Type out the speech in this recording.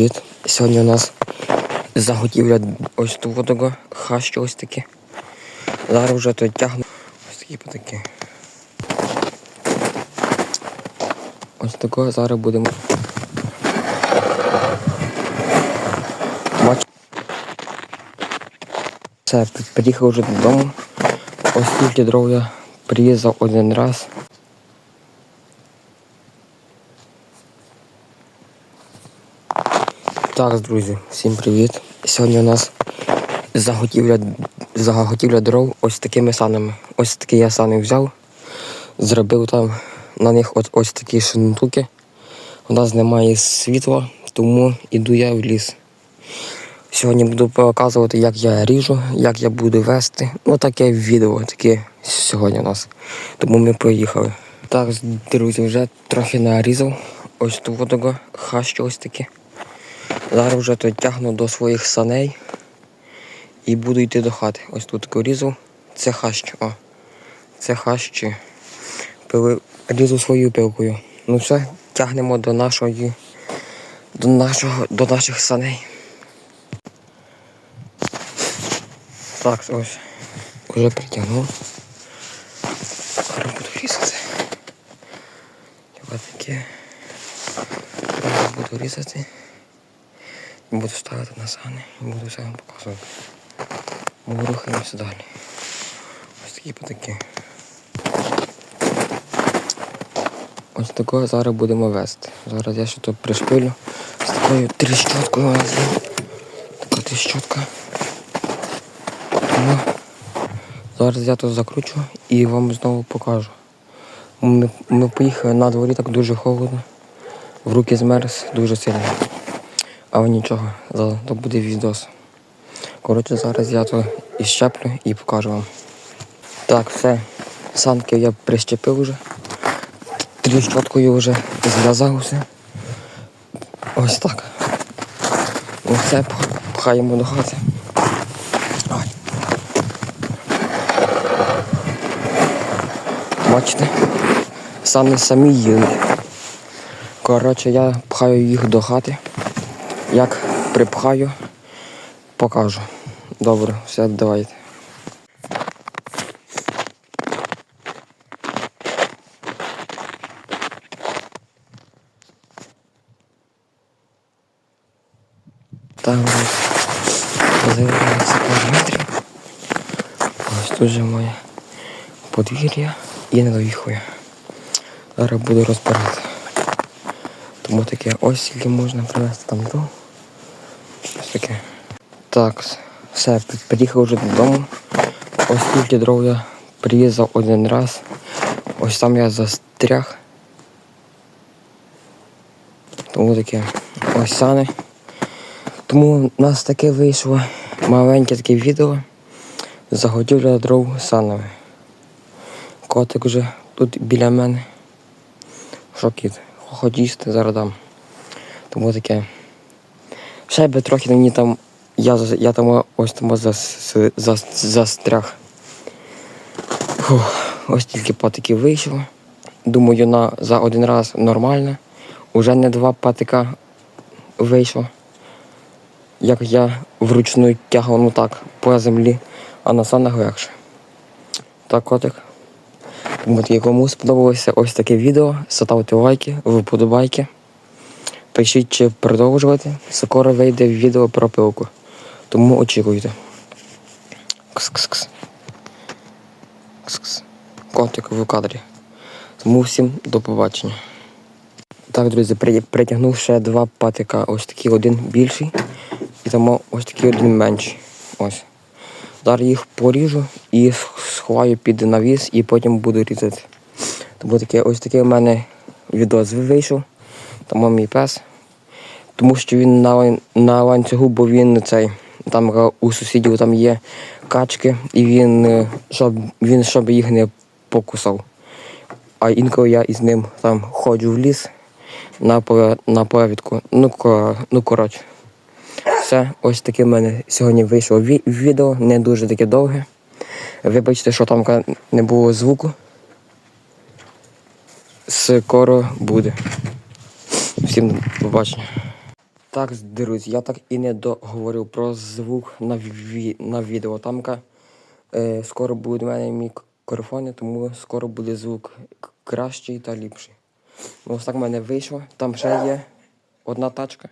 Привіт. Сьогодні у нас заготівля ось того хащу ось таке. Зараз вже то тягну. Ось такі потакі. Ось такого зараз будемо. Бач. Все, приїхав вже додому. Ось тільки дров я прирізав один раз. Так, друзі, всім привіт. Сьогодні у нас заготівля, заготівля дров ось такими санами. Ось такі я сани взяв, зробив там на них от, ось такі шнутуки. У нас немає світла, тому іду я в ліс. Сьогодні буду показувати, як я ріжу, як я буду вести. Ну таке відео таке сьогодні у нас. Тому ми поїхали. Так, друзі, вже трохи нарізав. Ось того хащу ось таке. Зараз вже то тягну до своїх саней і буду йти до хати. Ось тут різав. Це хащ. О. Це хащі. Пили, різу своєю пилкою. Ну все, тягнемо до нашої. До нашого, до наших саней. Так, ось. Уже притягнув. Зараз буду різати. Таке. Буду різати. Буду ставити на сани і буду все вам показувати. Ми рухаємося далі. Ось такі потакі. Ось такого зараз будемо вести. Зараз я ще тут пришпилю з такою тріщоткою. Така тріщотка. Тому зараз я тут закручу і вам знову покажу. Ми, ми поїхали на дворі так дуже холодно. В руки змерз дуже сильно. Але нічого, то буде відос. Коротше, зараз я то і щеплю і покажу вам. Так, все. Санки я прищепив вже. Тріщоткою вже зв'язав все. Ось так. І все, пхаємо до хати. Бачите? Сани самі їдуть. Коротше, я пхаю їх до хати. Як припхаю, покажу. Добре, все, давайте. Там заявляється пару метрів. Ось тут же моє подвір'я і не доїхаю. Зараз буду розбирати. Тому таке ось можна привезти там дров. Таке. Так, все, приїхав вже додому. Ось скільки дров я прирізав один раз. Ось там я застряг. Тому таке ось сани. Тому у нас таке вийшло маленьке таке відео. Заготівля дров санами. Котик вже тут біля мене. Що кіт? Хоч їсти зараз дам. Тому таке. Ще би трохи мені там. Я, я там ось там зас, зас, застряг. Фух, ось тільки патики вийшло. Думаю, на, за один раз нормально. Уже не два патика вийшло. Як я вручну тягав ну так по землі, а на санах легше. Так, котик. Тому таки, кому сподобалося ось таке відео, ставте лайки, вподобайки. Пишіть, чи продовжувати. Скоро вийде відео про пилку. Тому очікуйте. Кс-кс-кс. Кс-кс. Котик в кадрі. Тому всім до побачення. Так, друзі, притягнув ще два патика. Ось такий один більший. І там ось такий один менший. Ось. Зараз їх поріжу і сховаю під навіс і потім буду різати. Тому таке, ось такий у мене відос вийшов. Там мій пес. Тому що він на, на ланцюгу, бо він цей. Там у сусідів там є качки, і він е, щоб він щоб їх не покусав. А інколи я із ним там ходжу в ліс на, на повідку. Ну, ну коротше. Все, ось таке в мене сьогодні вийшло ві- відео, не дуже таке довге. Вибачте, що там не було звуку. Скоро буде. Всім до побачення. Так, друзі, я так і не договорив про звук на, ві... на відео. Тамка е, скоро буде в мене мікрофони, тому скоро буде звук кращий та ліпший. Ну, ось так в мене вийшло. Там ще є одна тачка.